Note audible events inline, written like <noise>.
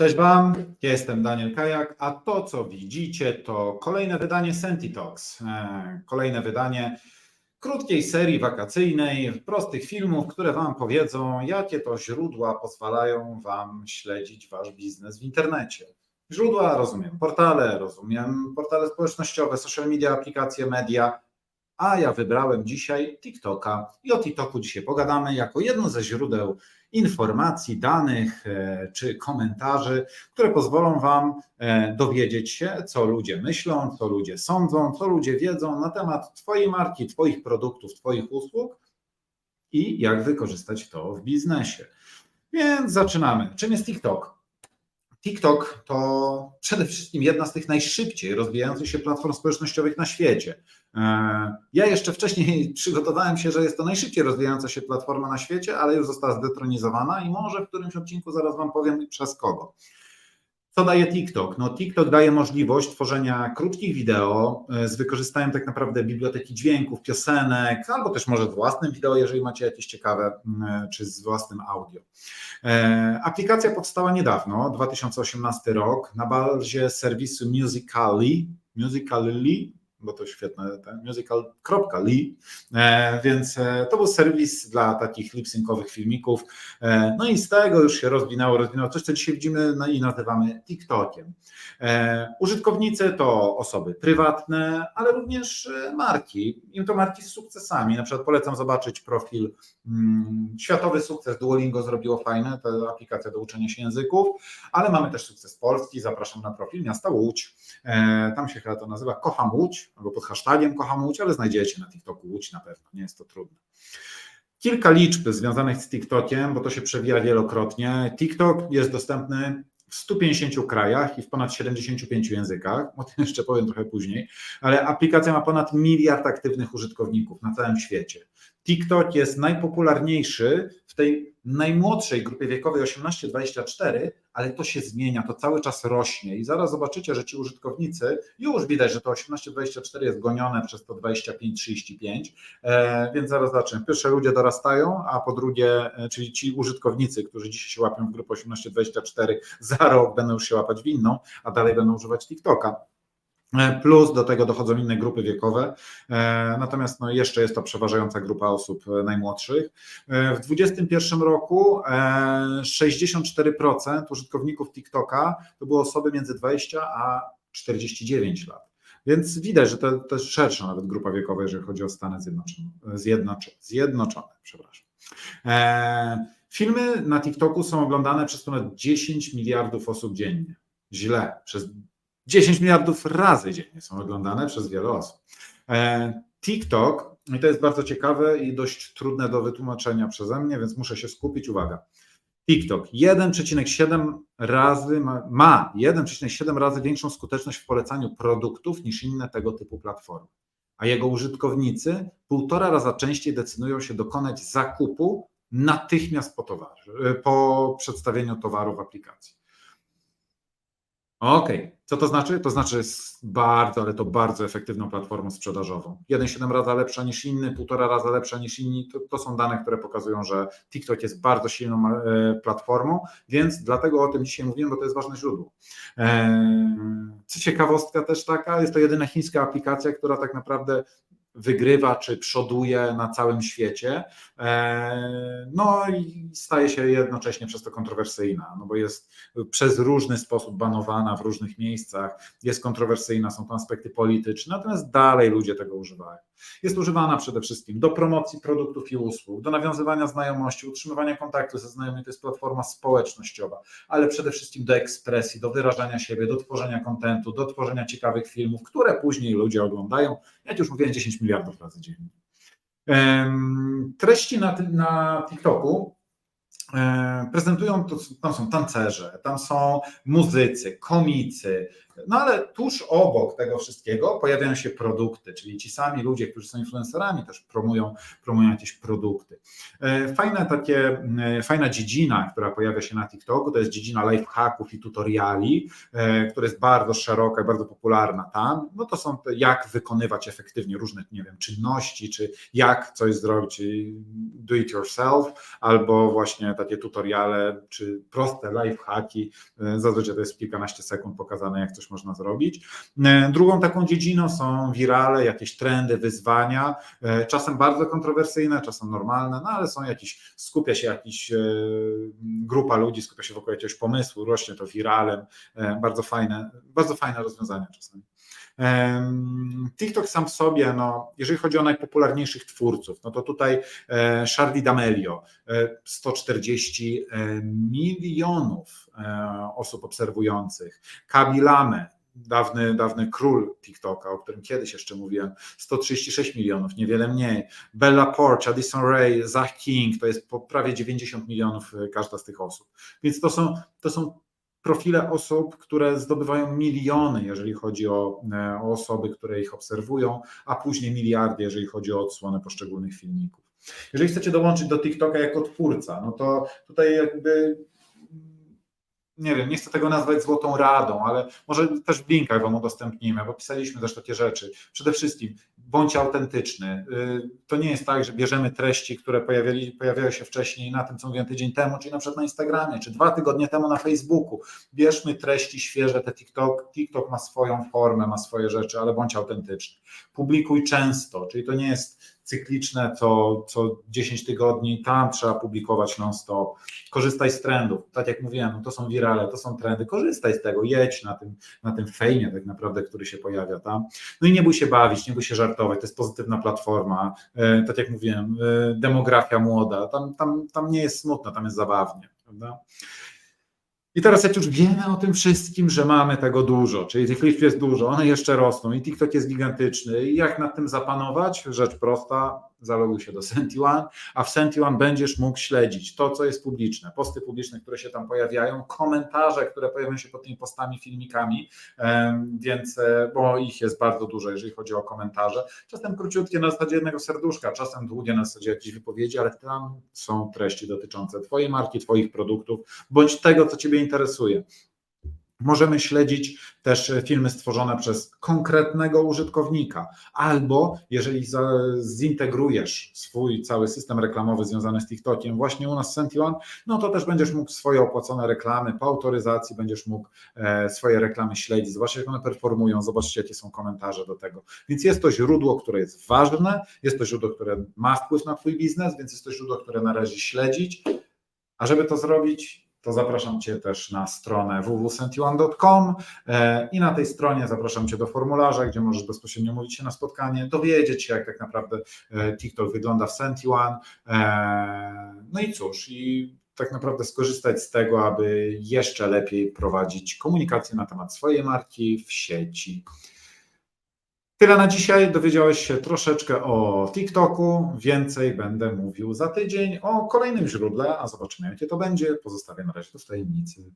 Cześć Wam, jestem Daniel Kajak, a to co widzicie to kolejne wydanie Sentitox. E, Kolejne wydanie krótkiej serii wakacyjnej, prostych filmów, które Wam powiedzą, jakie to źródła pozwalają Wam śledzić Wasz biznes w internecie. Źródła rozumiem portale, rozumiem portale społecznościowe, social media, aplikacje, media, a ja wybrałem dzisiaj TikToka i o TikToku dzisiaj pogadamy jako jedno ze źródeł informacji, danych e, czy komentarzy, które pozwolą Wam e, dowiedzieć się, co ludzie myślą, co ludzie sądzą, co ludzie wiedzą na temat Twojej marki, Twoich produktów, Twoich usług i jak wykorzystać to w biznesie. Więc zaczynamy. Czym jest TikTok? TikTok to przede wszystkim jedna z tych najszybciej rozwijających się platform społecznościowych na świecie. E, Ja jeszcze wcześniej <laughs> przygotowałem się, że jest to najszybciej rozwijająca się platforma na świecie, ale już została zdetronizowana i może w którymś odcinku zaraz Wam powiem przez kogo. Co daje TikTok? No, TikTok daje możliwość tworzenia krótkich wideo e, z wykorzystaniem tak naprawdę biblioteki dźwięków, piosenek, albo też może własnym wideo, jeżeli macie jakieś ciekawe, mm, czy z własnym audio. E, Aplikacja powstała niedawno, 2018 rok, na bazie serwisu Musical.ly, Musical.ly, bo to świetne, ten musical.ly, e, więc e, to był serwis dla takich lip-syncowych filmików, e, no i z tego już się rozwinęło, rozwinęło coś, co dzisiaj widzimy no i nazywamy TikTokiem. Użytkownicy to osoby prywatne, ale również marki. Im to marki z sukcesami. Na przykład polecam zobaczyć profil Światowy Sukces Duolingo zrobiło fajne, to aplikacja do uczenia się języków, ale mamy też sukces Polski. Zapraszam na profil miasta Łódź. E, Tam się chyba to nazywa Kocham Łódź, albo pod hashtagiem Kocham Łódź, ale znajdziecie na TikToku Łódź na pewno, nie jest to trudne. Kilka liczb związanych z TikTokiem, bo to się przewija wielokrotnie. TikTok jest dostępny w 150 krajach i w ponad 75 językach. O tym jeszcze powiem trochę później, ale aplikacja ma ponad miliard aktywnych użytkowników na całym świecie. TikTok jest najpopularniejszy w tej najmłodszej grupie wiekowej 18-24, ale to się zmienia, to cały czas rośnie i zaraz zobaczycie, że ci użytkownicy, już widać, że to 18-24 jest gonione przez to 25-35, e, więc zaraz zobaczymy. Pierwsze ludzie dorastają, a po drugie, e, czyli ci użytkownicy, którzy dzisiaj się łapią w grupę 18-24, za rok będą już się łapać w inną, a dalej będą używać TikToka. E, Plus do tego dochodzą inne grupy wiekowe, e, natomiast no jeszcze jest to przeważająca grupa osób e, najmłodszych. W 2021 roku e, 64% użytkowników TikToka to były osoby między 20 a 49 lat. Więc widać, że to, to jest szersza nawet grupa wiekowa, jeżeli chodzi o Stany Zjednoczone. Zjednoczone, zjednoczone przepraszam. E, Filmy na TikToku są oglądane przez ponad 10 miliardów osób dziennie. Źle, przez 10 miliardów razy dziennie są oglądane przez wiele osób. E, TikTok, i to jest bardzo ciekawe i dość trudne do wytłumaczenia przeze mnie, więc muszę się skupić. Uwaga. TikTok 1,7 razy ma, ma 1,7 razy większą skuteczność w polecaniu produktów niż inne tego typu platformy. A jego użytkownicy półtora raza częściej decydują się dokonać zakupu natychmiast po towarze, po przedstawieniu towaru w aplikacji. Okej, co to znaczy? To znaczy, jest bardzo, ale to bardzo efektywną platformą sprzedażową. 1,7 raza lepsza niż inny, półtora raza lepsza niż inni. To, to są dane, które pokazują, że TikTok jest bardzo silną e, platformą, więc dlatego o tym dzisiaj mówimy, bo to jest ważne źródło. Co ciekawostka też taka, jest to jedyna chińska aplikacja, która tak naprawdę wygrywa czy przoduje na całym świecie. E, No i staje się jednocześnie przez to kontrowersyjna, no bo jest przez różny sposób banowana w różnych miejscach, jest kontrowersyjna, są to aspekty polityczne, natomiast dalej ludzie tego używają. Jest używana przede wszystkim do promocji produktów i usług, do nawiązywania znajomości, utrzymywania kontaktu ze znajomymi, to jest platforma społecznościowa, ale przede wszystkim do ekspresji, do wyrażania siebie, do tworzenia kontentu, do tworzenia ciekawych filmów, które później ludzie oglądają, jak już mówiłem, 10 miliardów razy dziennie. Treści na, na TikToku prezentują, to, tam są tancerze, tam są muzycy, komicy, no ale tuż obok tego wszystkiego pojawiają się produkty, czyli ci sami ludzie, którzy są influencerami, też promują, promują jakieś produkty. E, Fajne takie, e, fajna dziedzina, która pojawia się na TikToku, to jest dziedzina lifehacków i tutoriali, e, która jest bardzo szeroka i bardzo popularna tam. No to są te, jak wykonywać efektywnie różne, nie wiem, czynności, czy jak coś zrobić, do it yourself, albo właśnie takie tutoriale czy proste lifehacki. Zazwyczaj to jest kilkanaście sekund pokazane, jak coś można zrobić. E, Drugą taką dziedziną są wirale, jakieś trendy, wyzwania, e, czasem bardzo kontrowersyjne, czasem normalne, no ale są jakieś, skupia się jakiś e, grupa ludzi, skupia się wokół jakiegoś pomysłu, rośnie to wiralem, bardzo fajne, bardzo fajne rozwiązania czasami. TikTok sam w sobie, no, jeżeli chodzi o najpopularniejszych twórców, no to tutaj e, Charli D'Amelio, e, 140 e, milionów e, osób obserwujących, Kabi Lame, dawny, dawny król TikToka, o którym kiedyś jeszcze mówiłem, 136 milionów, niewiele mniej. Bella Porch, Addison Ray, Zach King, to jest po prawie 90 milionów każda z tych osób. Więc to są, to są profile osób, które zdobywają miliony, jeżeli chodzi o, e, o osoby, które ich obserwują, a później miliardy, jeżeli chodzi o odsłonę poszczególnych filmików. Jeżeli chcecie dołączyć do TikToka jako twórca, no to tutaj jakby nie wiem, nie chcę tego nazwać złotą radą, ale może też w linkach Wam udostępnimy, bo pisaliśmy też takie rzeczy. Przede wszystkim bądź autentyczny. Y, To nie jest tak, że bierzemy treści, które pojawiali, pojawiały się wcześniej na tym, co mówiłem tydzień temu, czyli na przykład na Instagramie, czy dwa tygodnie temu na Facebooku. Bierzmy treści świeże, te TikTok, TikTok ma swoją formę, ma swoje rzeczy, ale bądź autentyczny. Publikuj często, czyli to nie jest cykliczne, co, co 10 tygodni, tam trzeba publikować non-stop. Korzystaj z trendów. Tak jak mówiłem, no to są wirale, to są trendy. Korzystaj z tego, jedź na tym, na tym fejmie tak naprawdę, który się pojawia tam. No i nie bój się bawić, nie bój się żartować. To jest pozytywna platforma. E, tak jak mówiłem, e, demografia młoda. Tam, tam, tam nie jest smutno, tam jest zabawnie. Prawda? I teraz jak już wiemy o tym wszystkim, że mamy tego dużo, czyli tych liczb jest dużo, one jeszcze rosną i TikTok jest gigantyczny i jak nad tym zapanować? Rzecz prosta, zaloguj się do SentiOne, a w SentiOne będziesz mógł śledzić to, co jest publiczne, posty publiczne, które się tam pojawiają, komentarze, które pojawiają się pod tymi postami, filmikami, więc, e, bo ich jest bardzo dużo, jeżeli chodzi o komentarze, czasem króciutkie na zasadzie jednego serduszka, czasem długie na zasadzie jakiejś wypowiedzi, ale tam są treści dotyczące Twojej marki, Twoich produktów, bądź tego, co Ciebie interesuje. Możemy śledzić też filmy stworzone przez konkretnego użytkownika, albo jeżeli zintegrujesz swój cały system reklamowy związany z TikTokiem właśnie u nas w Sention, no to też będziesz mógł swoje opłacone reklamy po autoryzacji, będziesz mógł e, swoje reklamy śledzić, zobaczyć jak one performują, zobaczcie jakie są komentarze do tego. Więc jest to źródło, które jest ważne, jest to źródło, które ma wpływ na Twój biznes, więc jest to źródło, które należy śledzić, a żeby to zrobić, to zapraszam Cię też na stronę www.sentione.com e, i na tej stronie zapraszam Cię do formularza, gdzie możesz bezpośrednio mówić się na spotkanie, dowiedzieć się, jak tak naprawdę e, TikTok wygląda w Sentione. E, No i cóż, i tak naprawdę skorzystać z tego, aby jeszcze lepiej prowadzić komunikację na temat swojej marki w sieci. Tyle na dzisiaj. Dowiedziałeś się troszeczkę o TikToku. Więcej będę mówił za tydzień o kolejnym źródle, a zobaczymy, jakie to będzie. Pozostawię na razie to w tajemnicy.